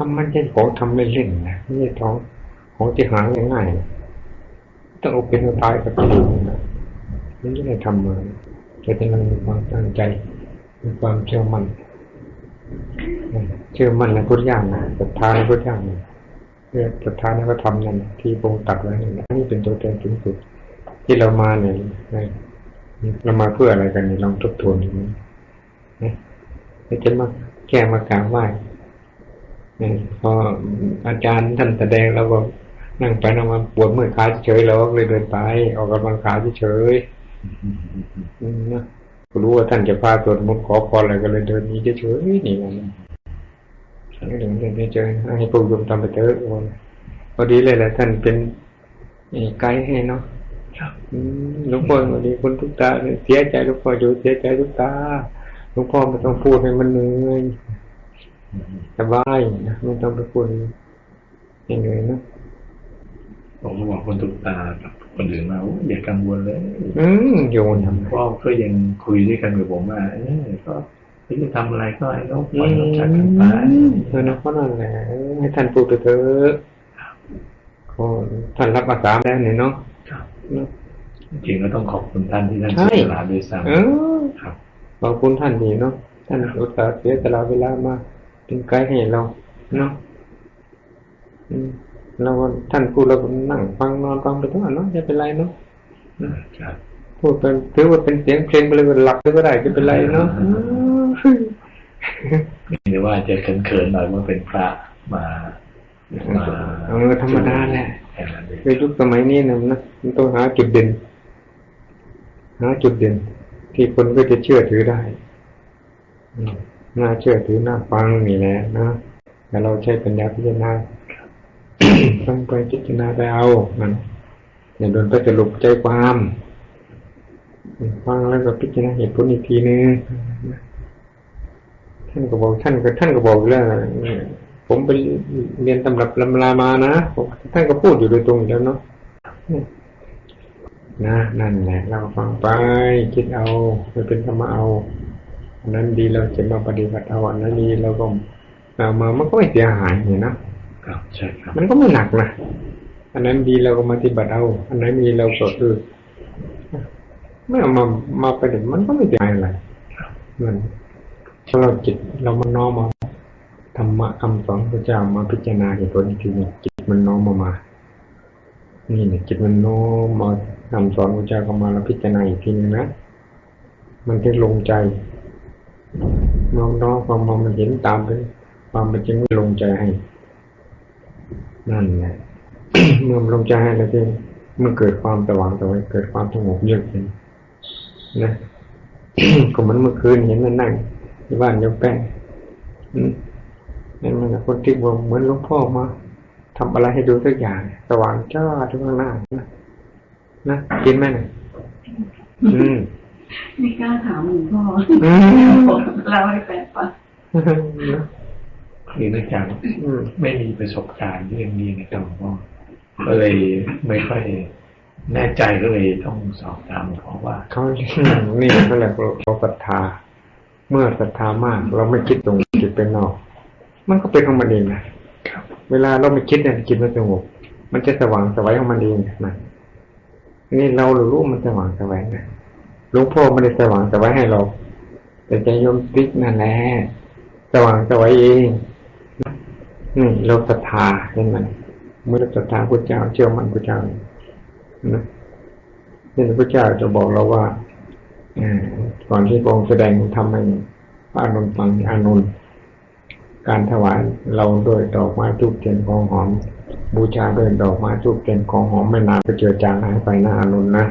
ทำมันใช่ของทำเล่นๆนะไม่ใช่ของของที่หาง่ายๆต้องเอาเป็นตายกับตัวนะมันไม่ได้ทำมาแต่เป็นเรามีความตั้งใจมีความเชื่อมั่นเชื่อมั่นในพุทธญาณนะศรัทธาในพุทธญาณนะเพื่อศรัทธาในพระธรรมนั่นที่พรงตัดไว้นี่นนี่เป็นตัวแทนสูงสุด ที่เรามาเนี่ยเรามาเพื่ออะไรกันนี่ลองทบทวนดูนะจะมาแก้มากราบไหว้ พออาจารย์ท่านแสดงเราก็นั่งไปนั่งมาปวดเมื่อยขาเฉยเราก็เลยเดินไป ออกกำลังกายเฉยนะรู้ว่าท่านจะพาสวดมนต์ขอพรอะไรก็เลยเดินนี้เฉยๆนี่มันเดินเดินเฉยให้พวกโยมทำไปเถอะพอดีเลยแหละท่านเป็นไกด์ให้เนาะหลวงพ่อวันนี้คนทุกตาเสียใจหลวงพ่ออยู่เสียใจทุกตาหลวงพ่อไม่ต้องพูดให้มันเหนื่อย สบายนะไม่ต้องไปพูดเหนื่อยนะผมก็บอกคนตุกตากับคนอื่นมาอย่ากังวลเลย อืมโยนทำไมพ่อก็ยังคุยด้วยกันกับผมว่าเออก็ไม่จะทำอะไรก็ให้เขาปล่อยเขาจัดกันไปเออนะเพราะนั่นแหละให้ท่านพูดไปเถอะก็ท่านรับอาสาแล้วเนี่ยเนาะครับจริงก็ต้องขอบคุณท่านที่ท่านใช่เสียสละด้วยซ้เออำครับขอบคุณท่านดีเนาะท่านอุตส่าห์เสียสละเวลามา เป็นไกด์ให้เราเนาะอืมเราก็ท่านพูดเราก็นั่งฟังนอนฟังไปทั้งวันเนาะไม่เป็นไรเนาะครับพูดเป็นถือว่าเป็นเสียงเพลงไปเลยก็หลับเลยก็ได้จะเป็นไรเนาะหรือว่าจะเขินๆหน่อยว่าเป็นพระมามาเออธรรมดาแหละแค่นั้นเองในยุคสมัยนี้นะนะมันต้องหาจุดเด่นหาจุดเด่น ที่คนก็จะเชื่อถือได้อืม น่าเชื่อถือน่าฟังนี่แหละนะแต่เราใช้ปัญญาพิจารณาฟังไปพิจารณาไปเอามันอย่าโดนไปสรุปใจความฟังแล้วก็พิจารณาเหตุผลอีกทีนึงท่านก็บอกท่านก็ท่านก็บอกแล้วผมไปเรียนตำรับลำลามานะผมท่านก็พูดอยู่โดยตรงอยู่แล้วเนาะนะนั่นแหละเราฟังไปคิดเอาไปเป็นธรรมะเอาอั นนั้นดีเราจะมาปฏิบัติเอาอันนั้นดีเราก็เอามามันก็ไม่เสียหายเนี่ยนะครับใช่ครับมันก็ไม่หนักนะอันนั้นดีเราก็มาปฏิบัติเอา อันนั้นดีเราก็เออไม่เอามามาปฏิบัติมันก็ไม่ได้อะไรมันถ้าเราจิตเรามันน้อมมาธรรมะคำสอนพระเจ้ามาพิจารณาเหตุผลอีกทีหนึงจิตมันน้อมมามานี่เนี่ยจิตมันน้อมมาคำสอนพระเจ้าก็มาแล้วพิจารณาอีกทีหนึงนะมันจะลงใจ น้อมน้อมความมองมันเห็นตามไปความเป็นจริงไม่ลงใจให้ นั่นแหละเมื่อมันลงใจให้แล้วที่มันเกิดความสว่างสวัยเกิดความสงบเยือกเย็นนะก็เหมือนเมื่อคืนเห็นมันนั่งที่บ้านยกแป้งนั่นมันนคนที่บอกเหมือนหลวงพ่อมาทำอะไรให้ดูสักอย่าง สว่างจ้าทุกข้างหน้านะนะกินไหมเนี่ยอืม ไม่กล้าถามหลวงพ่ออืมเล่าให้แฟนฟังนะคือเนื่องจากอืมไม่มีประสบการณ์เรื่องนี้นะครับหลวงพ่อก็เลยไม่ค่อยแน่ใจก็เลยต้องสอบถามหลวงพ่อว่าเขานี่เขาเรียกว่าเราศรัทธา เมื่อศรัทธามาก เราไม่คิดตรงจิตเป็นนอก มันก็เป็นของมันเองนะครับเวลาเราไม่คิดเนี่ยจิตมันสงบมันจะสว่างสวัยของมันเองนะนี่เรารู้มันสว่างสวัยนะ หลวงพ่อไม่ได้สว่างสวัยให้เราแต่ใจโยมติ๊กนั่นแหละสว่างสวัยเองนี่เราศรัทธาเห็นไหมเมื่อเราศรัทธาพระเจ้าเชื่อมั่นพระเจ้านะนี่พระเจ้าจะบอกเราว่าก่อนที่พระองค์แสดงทำให้พระอานนท์ฟังอานนท์การถวายเราด้วยดอกไม้ทูบเทียนของหอม บูชาด้วยดอกไม้ทูบเทียนของหอมไม่นานก็เจือจางหายไปนะอานนท์นะ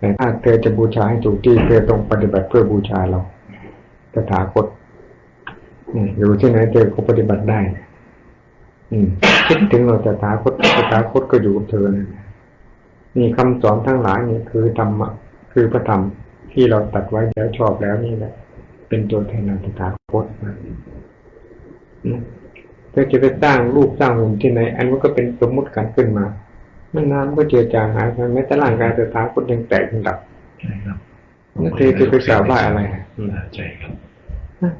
แต่ถ้าเธอจะบูชาให้ถูกที่เธอต้องปฏิบัติเพื่อบูชาเราตถาคตนี่อยู่ที่ไหนเธอก็ปฏิบัติได้ อืมคิดถึงเราตถาคตตถาคตก็อยู่กับเธอนะนี่คำสอนทั้งหลายนี่คือธรรมะคือพระธรรมที่เราตัดไว้แล้วชอบแล้วนี่แหละ เป็นตัวแทนของตถาคตนะอืมเธอจะไปสร้างรูปสร้างหุ่นที่ไหน อันนั้นก็เป็นสมมุติกันขึ้นมา ม่นานก็เจือจางหายไปแม้แต่ร่างกายตถาคตยังแตกยังดับใช่ครับแล้วเธอจะไปกราบไหว้อะไรอะอืมใช่ครับ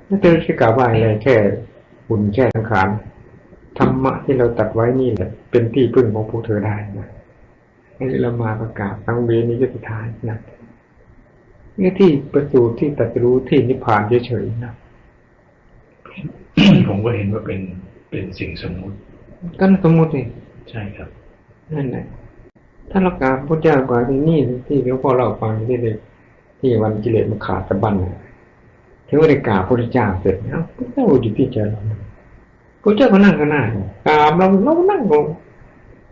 แล้วเธอจะกราบไหว้อะไรแค่หุ่นแค่สังขารธรรมะที่เราตัดไว้นี่แหละเป็นที่พึ่งของพวกเธอได้นะให้เรามาประกาศตั้งเวรนี้ก็สุดท้ายนะนี่ที่ประสูติที่ตรัสรู้ที่นิพพานเฉยๆนะผมก็เห็นว่าเป็นเป็นสิ่งสมมุติก็สมมตินี่ใช่ครับ นั่นแหละถ้าเรากราบพระเจ้ากว่าที่นี่ที่หลวงพ่อเราฟังที่เด็กที่วันกิเลสมันขาดสะบั้นน่ะถึงว่าได้กราบพระเจ้าเสร็จเอ้าพระเจ้าอยู่ที่ใจเราพระเจ้าก็นั่งข้างหน้ากราบเราเราก็นั่งลง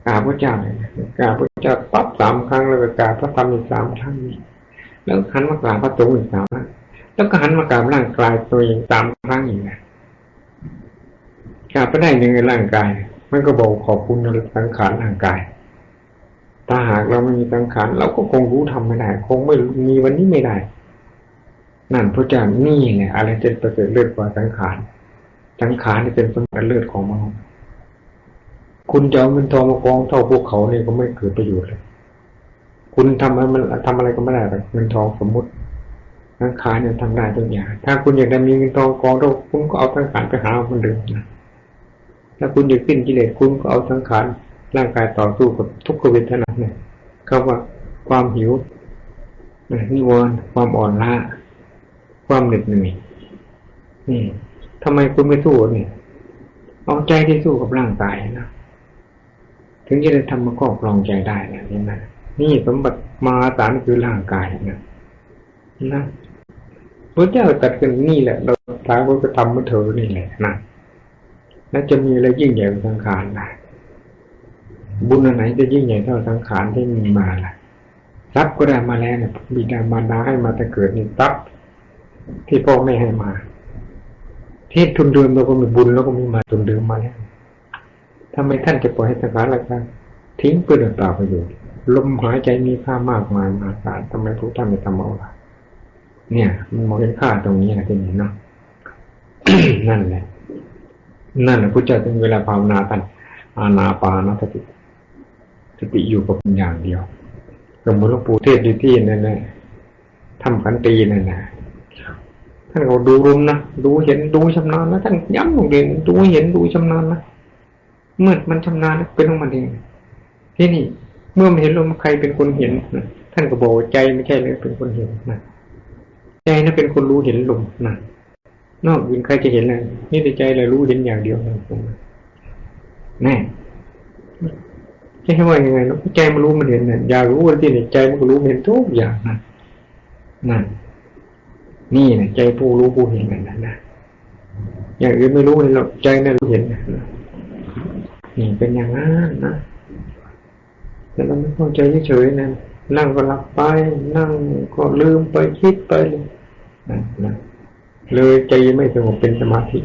กราบพระเจ้าเลยกราบพระเจ้าปั๊บสามครั้งแล้วก็กราบพระธรรมอีกสามครั้งแล้วหันมากราบพระสงฆ์อีกสามครั้งแล้วก็หันมากราบร่างกายตัวเองสามครั้งอีกนะกราบไปได้หนึ่งในร่างกาย มันก็บอกขอบคุณในสังขารร่างกาย ถ้าหากเราไม่มีสังขารเราก็คงรู้ทำไม่ได้ คงไม่มีวันนี้ไม่ได้ นั่นพระเจ้านี่ไงอะไรจะประเสริฐเลิศกว่าสังขาร สังขารนี่เป็นสมบัติเลิศของมนุษย์คุณจะเอาเงินทองมากองเท่าพวกเขาเนี่ยก็ไม่เกิดประโยชน์เลย คุณทำอะไรมันทำอะไรก็ไม่ได้หรอกเงินทองสมมุติสังขารเนี่ยทำได้ทุกอย่าง ถ้าคุณอยากได้มีเงินทองกองเท่าคุณก็เอาสังขารไปหามันเดิมนะ ถ้าคุณอยากสิ้นกิเลสคุณก็เอาสังขารร่างกายต่อสู้กับทุกขเวทนาเนี่ยคำว่าความหิวนิวรณ์ความอ่อนล้าความเหน็ดเหนื่อยนี่ทำไมคุณไม่สู้เนี่ยเอาใจที่สู้กับร่างกายนะถึงจะได้ทำมาครอบครองใจได้นะนี่นะนี่สมบัติมาศาลคือร่างกายนะนะพระเจ้าตัดกันนี่แหละ เราท้ายก็ทำมาเถอะนี่แหละนะ แล้วจะมีอะไรยิ่งใหญ่กว่าสังขารล่ะบุญอันไหนจะยิ่งใหญ่เท่าสังขารที่มีมาล่ะทรัพย์ก็ได้มาแล้วเนี่ยบิดามารดาให้มาแต่เกิดนี่ทรัพย์ที่พ่อแม่ให้มาที่ทุนเดิมเราก็มีบุญแล้วก็มีมาทุนเดิมมาแล้วทำไมท่านจะปล่อยให้สังขารราคาทิ้งเปล่าเปล่าประโยชน์ลมหายใจมีค่ามากมายมหาศาลทำไมพวกท่านไม่ทำเอาล่ะเนี่ย มันมองเห็นค่าตรงนี้นะที่นี่เนาะนั่นแหละ นั่นแหละพุทธเจ้าถึงเวลาภาวนาท่านอานาปานสติสติอยู่กับอย่างเดียวสมมติหลวงปู่เทศดีที่นั่นแหละทำขันตีนั่นนะท่านก็ดูรุมนะดูเห็นดูชำนาญนะท่านย้ำลงเรียนดูเห็นดูชำนาญนะเมื่อมันชำนาญเป็นของมันเองที่นี่ เมื่อมันเห็นลมใครเป็นคนเห็นนะท่านก็บอกใจไม่ใช่เลยเป็นคนเห็นนะใจนะเป็นคนรู้เห็นลมนะ นอกอื่นใครจะเห็นอะไรนี่ในใจเรารู้เห็นอย่างเดียวนะผมแน่จะให้ว่ายังไงเนาะใจมันรู้มันเห็นเนี่ยอยากรู้ว่าที่ไหนใจมันก็รู้เห็นทุกอย่างนะนั่นนี่นะใจผู้รู้ผู้เห็นนั่นนะอย่างอื่นไม่รู้เลยหรอกใจนั่นรู้เห็นนะนี่เป็นอย่างนั้นนะแต่เราไม่เข้าใจเฉยๆนั่นนั่งก็หลับไป นั่งก็ลืมไปคิดไปเลยนะนะ เลยใจไม่สงบเป็นสมาธิ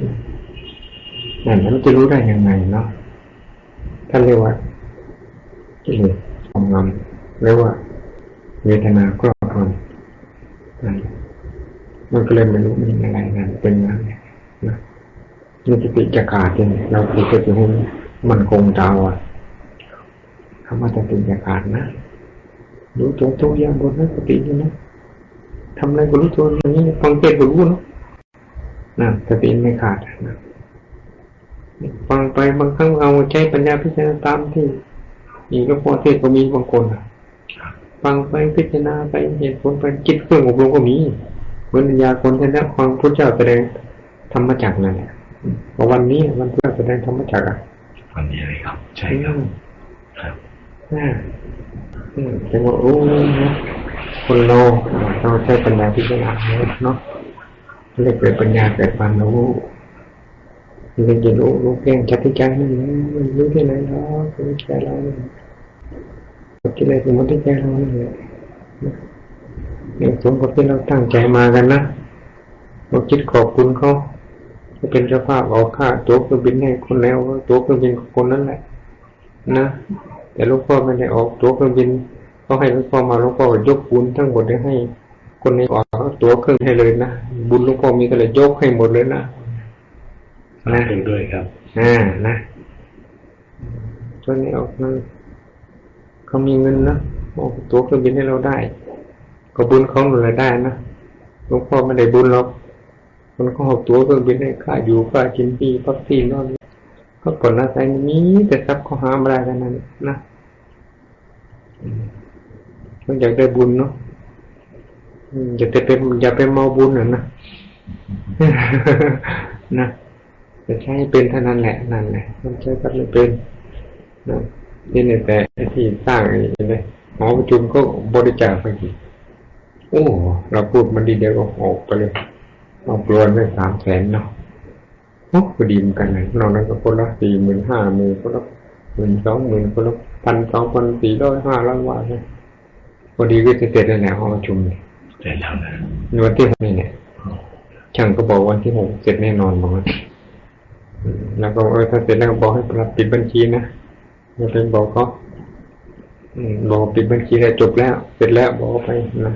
นั่นนั้นจะรู้ได้ยังไงเนาะท่านเรียกว่ากิเลสความงำเรียกว่า เวทนาครอบงำนั่นมันก็เลยไม่รู้มีอะไรนั่นเป็นอย่างนั้นะนี่สติจะขาดเนี่ยเราฝึกสติให้มันคงเจ้าอะคำว่าสติจะขาดนะรู้ตัวทุกอย่างบนนั้นสติอยู่นะทำอะไรก็รู้ตัวอย่างนี้ฟังเทศก็รู้เนาะ นะสติไม่ขาดนะฟังไปบางครั้งเอาใช้ปัญญาพิจารณาตามที่อีกก็พอเทศก็มีบางคนอะฟังไปพิจารณาไปเหตุผลไปคิดเครื่องอบรมก็มีเหมือนปัญญาคนที่นักฟังพระเจ้าแสดงธรรมจักรนั่นแหละวันนี้วันพระแสดงธรรมจักรอะวันนี้เลยครับ ใช่ครับครับอ่าอืมจังว่าโอ้นะคนเราเราใช้ปัญญาพิจารณาเนาะ เรียกเกิดปัญญาเกิดความรู้เรียนจะรู้รู้เพียงชัดที่ใจนั่นเองรู้ที่ไหนเนาะรู้ที่ใจเราเนี่ยที่ไรสมมติที่ใจเราเนี่ยเนี่ยสมกับที่เราตั้งใจมากันนะเราคิดขอบคุณเขาจะเป็นเจ้าภาพออกค่าตั๋วเครื่องบินให้คนแล้วตั๋วเครื่องบินของคนนั้นแหละ นะแต่หลวงพ่อไม่ได้ออกตั๋วเครื่องบินเขาให้หลวงพ่อมาหลวงพ่อยกบุญทั้งหมดให้ คนในออกตั๋วเครื่องให้เลยนะ บุญหลวงพ่อมีก็เลยยกให้หมดเลยนะนะดูด้วยครับอ่านะตอนนี้ออกเงินเขามีเงินนะออกตั๋วเครื่องบินให้เราได้ ก็บุญเขาหนุนรายได้นะหลวงพ่อไม่ได้บุญหรอกมันก็ออกตั๋วเครื่องบินให้ค่าอยู่ค่ากินปีพักที่นอนก็ผลอาศัยนี้แต่ทรัพย์ข้อหาอะไรกันนั้นนะอืมมันอยากได้บุญเนาะ อย่าไปเป็นอย่าไปเมาบุญน่ะนะนะจะใช้เป็นเท่านั้นแหละนั่นแหละมันใช้ก็ไม่เป็นนะนี่เนี่ยแต่ที่สร้างไอ้เนี่ยหอประชุมก็บริจาคไปกี่โอ้เราพูดมันดีเดียวก็ออกไปเลยเอาปลวนไปสามแสนเนาะโอ้ก็ดีเหมือนกันเลยนอกนั้นก็คนละสี่หมื่นห้าหมื่นคนละหมื่นสองหมื่นคนละพันสองพันสี่ร้อยห้าร้อยว่าเลยพอดีก็จะเสร็จแล้วแหละหอประชุมเนี่ย เสร็จแล้วนะในวันที่หกนี่เนี่ยช่างก็บอกวันที่หกเสร็จแน่นอนบอกว่าอืมแล้วก็เออถ้าเสร็จแล้วก็บอกให้รับปิดบัญชีนะอย่าไปบอกเขาอืมบอกว่าปิดบัญชีแล้วจบแล้ว เสร็จแล้วบอกเขาไปนะ